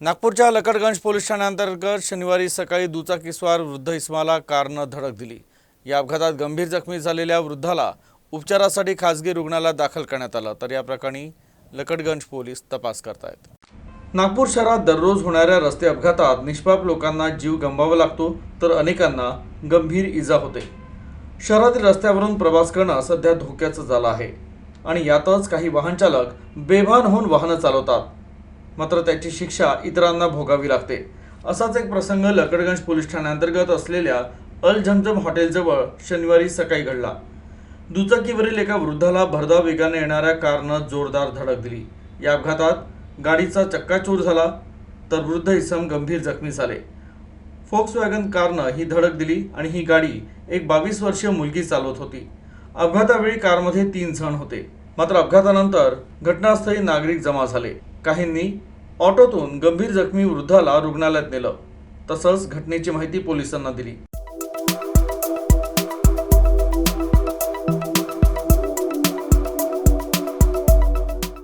नागपूरच्या लकडगंज पोलीस ठाण्याअंतर्गत शनिवारी सकाळी दुचाकीस्वार वृद्ध इस्माला कारनं धडक दिली. या अपघातात गंभीर जखमी झालेल्या वृद्धाला उपचारासाठी खासगी रुग्णालयात दाखल करण्यात आलं. तर या प्रकरणी लकडगंज पोलीस तपास करतायत. नागपूर शहरात दररोज होणाऱ्या रस्ते अपघातात निष्पाप लोकांना जीव गमवावा लागतो तर अनेकांना गंभीर इजा होते. शहरातील रस्त्यावरून प्रवास करणं सध्या धोक्याचं झालं आहे आणि यातच काही वाहनचालक बेभान होऊन वाहनं चालवतात. मात्र त्याची शिक्षा इतरांना भोगावी लागते. असाच एक प्रसंग लकडगंज पोलीस ठाण्याअंतर्गत असलेल्या अल झमझम हॉटेलजवळ शनिवारी सकाळी घडला. दुचाकीवरील एका वृद्धाला भरधाव वेगाने येणाऱ्या कारनं जोरदार धडक दिली. या अपघातात गाडीचा चक्काचूर झाला तर वृद्ध इसम गंभीर जखमी झाले. फोक्स वॅगन कारनं ही धडक दिली आणि ही गाडी एक बावीस वर्षीय मुलगी चालवत होती. अपघातावेळी कारमध्ये तीन जण होते. मात्र अपघातानंतर घटनास्थळी नागरिक जमा झाले. काहींनी ऑटोतून गंभीर जखमी वृद्धाला रुग्णालयात नेलं. तसंच घटनेची माहिती पोलिसांना दिली.